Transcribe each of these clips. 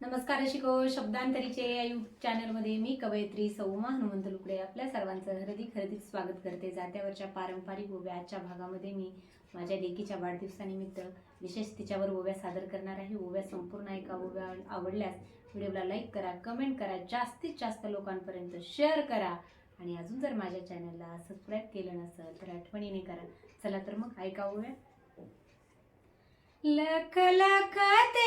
नमस्कार शिको शब्दांतरीचे या यूट्यूब चॅनलमध्ये मी कवयित्री सौमा हनुमंत लुकडे आपल्या सर्वांचं हृदिक हृदिक स्वागत करते. जात्यावरच्या पारंपरिक ओव्या आजच्या भागामध्ये मी माझ्या लेकीच्या वाढदिवसानिमित्त विशेष तिच्यावर ओव्या सादर करणार आहे. ओव्या संपूर्ण ऐका ओव्या आवडल्यास व्हिडिओला लाईक करा कमेंट करा जास्तीत जास्त लोकांपर्यंत शेअर करा आणि अजून जर माझ्या चॅनलला सबस्क्राईब केलं नसेल तर आठवणीने करा. चला तर मग ऐका ओव्या. लख लख ते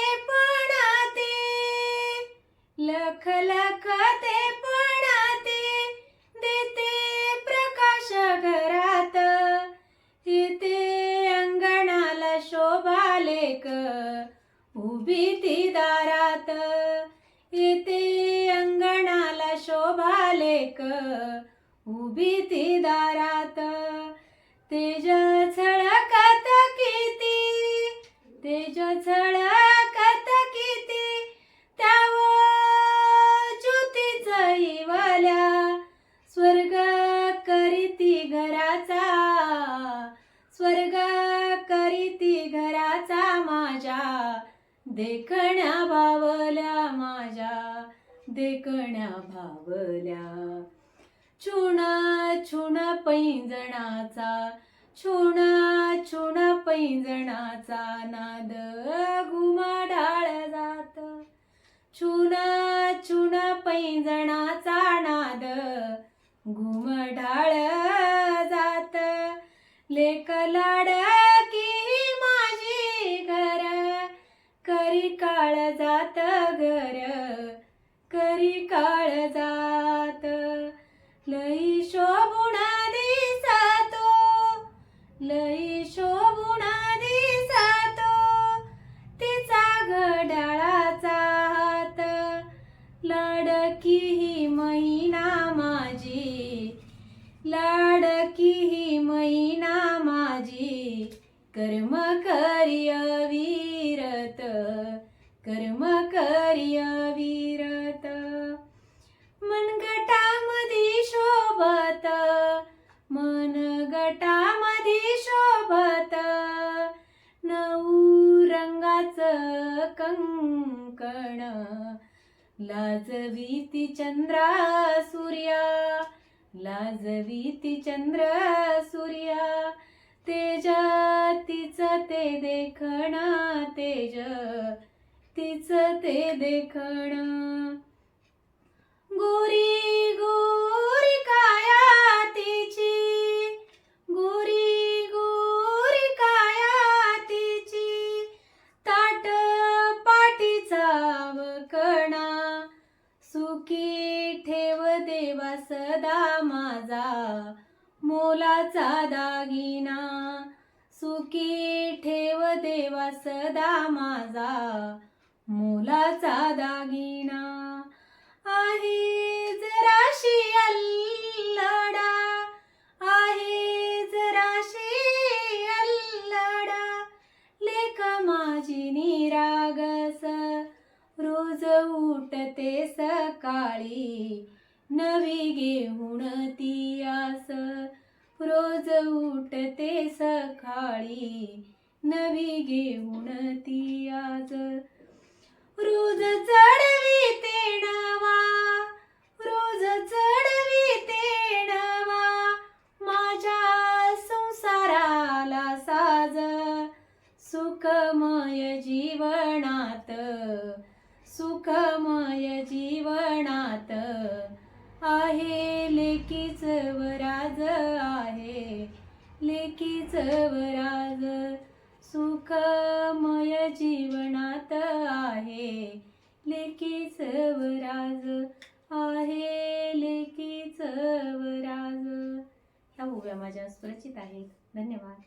पणाते लख लख ते पणाते देते प्रकाश घरात. येते अंगणाला शोभा लेक उभी ती दारात. येते अंगणाला शोभा लेक उभी ती दारात. तेज झळकत किती? तेज झळक देखण्या भावल्या माझ्या देखण्या भावल्या. छुण छुण पैंजणाचा छुण छुण पैंजणाचा नाद घुमाडाळ जात. छुण छुण पैंजणाचा नाद घुमढाळ जात. लेक लाडकी करी काळ जात घर करी काळ जात. लई शोभुण दिसतो लई शोभुण दिसतो तिचा घड्याळाचा हात लाडकी ही महिना माझी लाडकी ही महिना माझी. कर्म कर कर्म करिय वीरत। मनगटामध्ये शोभत मन गटामध्ये शोभत नऊ रंगाचं कंकण लाजवीती चंद्रा सूर्या लाजवीती चंद्र सूर्या तेज तिच ते देखण तेज तिच ते देखण. गोरी गोरी काया तिची गोरी गोरी काया तिची ताट पाठीचा वकणा सुखी ठेव देवा सदा माझा. मोलाचा दागिना. सुखी ठेव देवा सदा माझा. मोलाचा दागिना. आहे जराशी अल्लडा. आहे जराशी अल्लडा. लेख माझी निरागस. रोज उठते सकाळी नवी घेऊन ती आस. रोज उठते सकाळी नवी घेऊन ती आज रोज चढवी तेणवा रोज चढवी तेणवा माझ्या संसाराला साज सुखमय जीवनात सुखमय जीवनात आहे लेकीच वराज आहे लेकीच वराज सुखमय जीवनात आहे. लेकीच वराज आहे लेकीच वराज ह्या ओव्या माझ्या सुरक्षित आहेत. धन्यवाद.